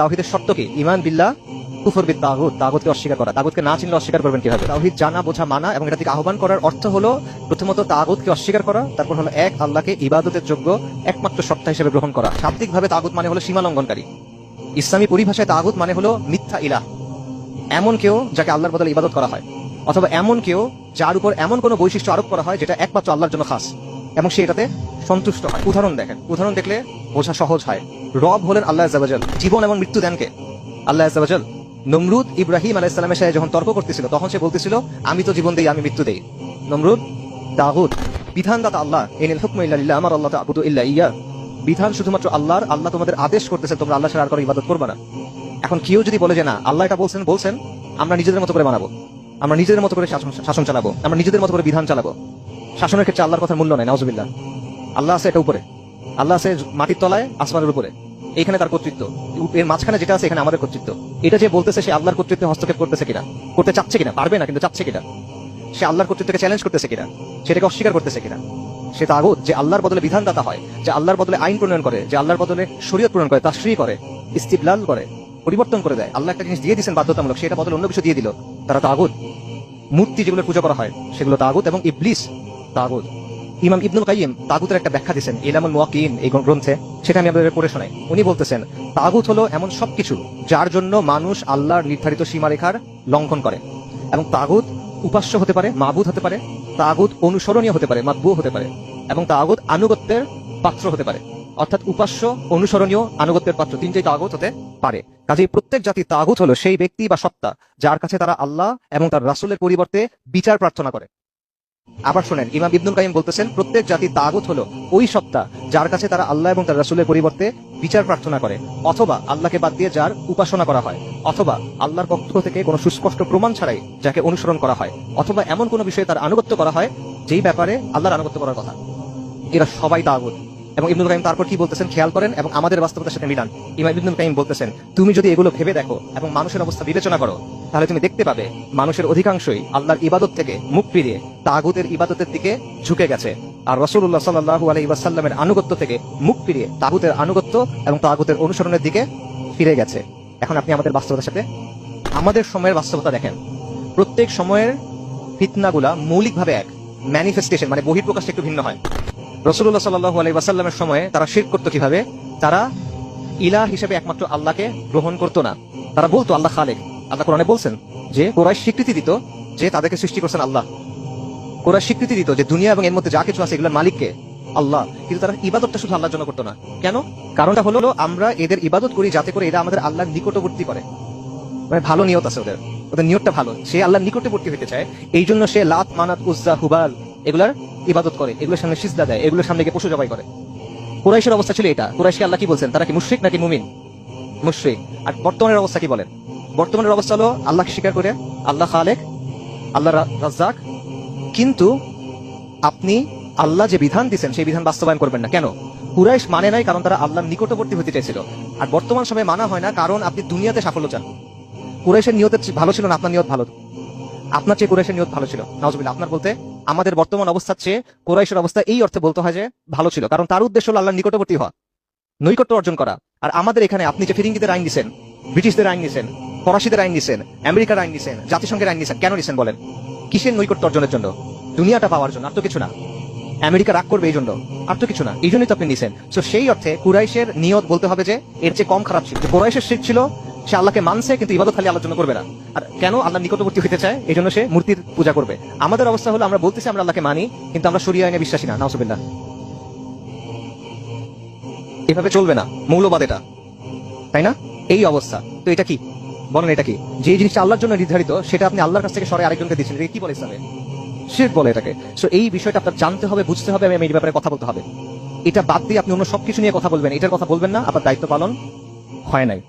তাওহিদের শর্ত কি? ইমান বিল্লাহ, কুফর বিদ তাগুত, তাগুতকে অস্বীকার করা। তাগুতকে না চিনলে অস্বীকার করবেন কীভাবে? তাওহিদ জানা, বোঝা, মানা এবং এটা থেকে আহ্বান করার অর্থ হলো প্রথমত তাগুতকে অস্বীকার করা, তারপর হলো এক, আল্লাহকে ইবাদতের যোগ্য একমাত্র সত্তা হিসেবে গ্রহণ করা। শাব্দিকভাবে তাগুত মানে হলো সীমা লঙ্ঘনকারী ইসলামী পরিভাষায় তাগুত মানে হলো মিথ্যা ইলাহ। এমন কেউ যাকে আল্লাহর বদলে ইবাদত করা হয়। অথবা এমন কেউ যার উপর এমন কোনো বৈশিষ্ট্য আরোপ করা হয় যেটা একমাত্র আল্লাহর জন্য খাস এবং সে এটাতে সন্তুষ্ট হয়। উদাহরণ দেখেন। উদাহরণ দেখলে বোঝা সহজ হয়। রব হলেন আল্লাহ আজাবাজাল জীবন এবং মৃত্যু দেনকে আল্লাহ আজাবাজাল নমরুদ ইব্রাহিম আলাইসালামের সাথে যখন তর্ক করতেছিল, তখন সে বলতেছিল, আমি তো জীবন দেই, আমি মৃত্যু দেই। নমরুদ তাগুদ বিধানদাতা আল্লাহ, এনিল হুকম ইল্লাহ আমার আল্লাহ আবুদু ইল্লা ইয়া। বিধান শুধুমাত্র আল্লাহর, আল্লাহ তোমাদের আদেশ করতেছে, তোমরা আল্লাহ ছাড়া আর কারও ইবাদত করবে না। এখন কেউ যদি বলে যে, না, আল্লাহ এটা বলছেন বলছেন, আমরা নিজেদের মতো করে বানাবো। আমরা নিজেদের মতো করে শাসন- চালাবো। আমরা নিজেদের মতো করে বিধান চালাবো। শাসনের ক্ষেত্রে আল্লাহর কথার মূল্য নেই, নাউজুবিল্লাহ। আল্লাহ আছে এটা উপরে। আল্লাহ আছে মাটির তলায়, আসমানের উপরে। এখানে তার কর্তৃত্ব। এর মাঝখানে যেটা আছে, এখানে আমাদের কর্তৃত্ব। এটা যে বলতেছে, সে আল্লাহর কর্তৃত্বে হস্তক্ষেপ করতেছে কিনা? করতে চাচ্ছে কিনা? পারবে না, কিন্তু চাচ্ছে কিনা? সে আল্লাহর কর্তৃত্বকে চ্যালেঞ্জ করতেছে কিনা? সেটাকে অস্বীকার করতেছে কিনা? সে তাগুত যে আল্লাহর বদলে বিধানদাতা হয়, যে আল্লাহর বদলে আইন প্রণয়ন করে, যে আল্লাহর বদলে শরীয়ত প্রণয়ন করে তার শ্রী করে, ইস্তিবলাল করে, পরিবর্তন করে দেয়। আল্লাহ একটা জিনিস দিয়ে দিয়েছেন বাধ্যতামূলক সেটা বদলে অন্য কিছু দিয়ে দিল। তারা তাগুত মূর্তি যেগুলো পূজা করা হয়, সেগুলো তাগুত এবং ইবলিস তাগুত ইমাম ইবনুল কাইম তাগুতের একটা ব্যাখ্যা দিয়েছেন, ইলামুল মুয়াক্কিন এই গ্রন্থে, সেটা আমি আপনাদের পড়ে শোনাই। উনি বলতেছেন, তাগুত হলো এমন সবকিছু যার জন্য মানুষ আল্লাহর নির্ধারিত সীমারেখার লঙ্ঘন করে। এবং তাগুত উপাস্য হতে পারে, মাবুদ হতে পারে, তাগুত অনুসরণীয় হতে পারে, মাতবু হতে পারে, এবং তাগুত আনুগত্যের পাত্র হতে পারে। অর্থাৎ উপাস্য, অনুসরণীয়, আনুগত্যের পাত্র, তিনটেই তাগুত হতে পারে। কাজেই প্রত্যেক জাতি তাগুত হলো সেই ব্যক্তি বা সত্তা যার কাছে তারা আল্লাহ এবং তার রাসুলের পরিবর্তে বিচার প্রার্থনা করে। আবার শোনেন, ইমাম ইবনুল কাইম বলতেছেন, প্রত্যেক জাতি তাগুত হলো ওই সত্তা যার কাছে তারা আল্লাহ এবং তার রাসূলের পরিবর্তে বিচার প্রার্থনা করে, অথবা আল্লাহকে বাদ দিয়ে যার উপাসনা করা হয়, অথবা আল্লাহর পক্ষ থেকে কোনো সুস্পষ্ট প্রমাণ ছাড়াই যাকে অনুসরণ করা হয়, অথবা এমন কোনো বিষয়ে তার আনুগত্য করা হয়, যেই ব্যাপারে আল্লাহর আনুগত্য করার কথা। এরা সবাই তাগুত। এবং ইবনুল কাইম তারপর কি বলতেছেন, খেয়াল করেন এবং আমাদের বাস্তবতার সাথে মিলান। ইমাম ইবনুল কাইম বলতেছেন, তুমি যদি এগুলো ভেবে দেখো এবং মানুষের অবস্থা বিবেচনা করো তাহলে তুমি দেখতে পাবে মানুষের অধিকাংশই আল্লাহর ইবাদত থেকে মুখ ফিরিয়ে তাগুতের ইবাদতের দিকে ঝুঁকে গেছে। আর রসুল্লাহ সাল্লাহু আলাই ওয়াসাল্লামের আনুগত্য থেকে মুখ ফিরিয়ে তাগুতের আনুগত্য এবং তাগুতের অনুসরণের দিকে ফিরে গেছে। এখন আপনি আমাদের বাস্তবতার সাথে, আমাদের সময়ের বাস্তবতা দেখেন। প্রত্যেক সময়ের ফিতনাগুলা মৌলিকভাবে এক ম্যানিফেস্টেশন মানে বহিঃপ্রকাশটা একটু ভিন্ন হয়। রসুল্লাহ সাল্লাহ আলাই ওয়াসাল্লামের সময়ে তারা শির করতো কীভাবে? তারা ইলা হিসেবে একমাত্র আল্লাহকে গ্রহণ করতো না। তারা বলতো, আল্লাহ খালেক। আল্লাহ কোরআনে বলছেন যে কোরআশ স্বীকৃতি দিত যে তাদেরকে সৃষ্টি করছেন আল্লাহ। কোরআশ স্বীকৃতি দিত যে, দুনিয়া এবং এর মধ্যে যা কিছু আছে এগুলোর মালিককে আল্লাহ। কিন্তু তারা ইবাদতটা শুধু আল্লাহর জন্য করতো না। কেন? কারণটা হলো, আমরা এদের ইবাদত করি যাতে করে এরা আমাদের আল্লাহর নিকটবর্তী করে। মানে ভালো নিয়ত আছে ওদের। ওদের নিয়তটা ভালো। সে আল্লাহর নিকটবর্তী হতে চায়। এই জন্য সে লাত, মানাত, উজ্জা, হুবাল এগুলার ইবাদত করে। এগুলোর সামনে সিজদা দেয়। এগুলোর সামনে গিয়ে পশু জবাই করে। কুরাইশের অবস্থা ছিল এটা। কুরাইশকে আল্লাহ কি বলছেন? তারা কি মুশরিক নাকি মুমিন? মুশরিক। আর বর্তমানের অবস্থা কি বলেন? বর্তমানের অবস্থা হলো আল্লাহকে স্বীকার করে আল্লাহ খালেক, আল্লাহ রাজ্জাক। কিন্তু আপনি আল্লাহ যে বিধান দিচ্ছেন সেই বিধান বাস্তবায়ন করবেন না। কেন? কুরাইশ মানে নাই কারণ তারা আল্লাহর নিকটবর্তী হতে চাইছিল। আর বর্তমান সময়ে মানা হয় না, কারণ আপনি দুনিয়াতে সাফল্য চান। কুরাইশের নিয়তের ভালো ছিল না, আপনার নিয়ত ভালো। আপনার চেয়ে কুরাইশের নিয়ত ভালো ছিল। নজবিল্লা আপনার বলতে আমাদের বর্তমান অবস্থার চেয়ে কোরাইশের অবস্থা এই অর্থে বলতে হয় যে ভালো ছিল। কারণ তার উদ্দেশ্য হল আল্লাহর নিকটবর্তী হওয়া, নৈকট্য অর্জন করা। আর আমাদের এখানে আপনি যে ফিরিঙ্গিদের আইন দিচ্ছেন ব্রিটিশদের আইন নিছেন ফরাসিদের আইন নিছেন, আমেরিকার আইন নিছেন, জাতিসংঘের আইন নিছেন, কেন নিছেন বলেন? কিসের নৈকট্য অর্জনের জন্য? দুনিয়াটা পাওয়ার জন্য, আর তো কিছু না। আমেরিকা রাগ করবে এই জন্য, আর তো কিছু না। এই জন্যই তো আপনি নিছেন। তো সেই অর্থে কুরাইশের নিয়ত বলতে হবে যে, এর চেয়ে কম খারাপ ছিল। কুরাইশের শিখ ছিল, সে আল্লাহকে মানছে, কিন্তু ইবাদত খালি আল্লাহর জন্য করবে না। আর কেন আল্লাহ নিকটবর্তী হতে চায়? এই জন্য সে মূর্তির পূজা করবে। আমাদের অবস্থা হলো, আমরা বলতেছি আমরা আল্লাহকে মানি, কিন্তু আমরা সরিয়ে আইনে বিশ্বাসী না নাউসুবিল্লাহ এভাবে চলবে না। মৌলবাদ এটা। তাই না? এই অবস্থা। তো এটা কি? বলেন এটা কি? যে জিনিসটা আল্লাহর জন্য নির্ধারিত, সেটা আপনি আল্লাহর কাছ থেকে সরে আরেকজনকে দিচ্ছেন কি বলে ইসলামে? শিরক বলে এটাকে। সো এই বিষয়টা আপনার জানতে হবে, বুঝতে হবে আমি এই ব্যাপারে কথা বলতে হবে। এটা বাদ দিয়ে আপনি অন্য সবকিছু নিয়ে কথা বলবেন। এটার কথা বলবেন না, আপনার দায়িত্ব পালন হয় নাই।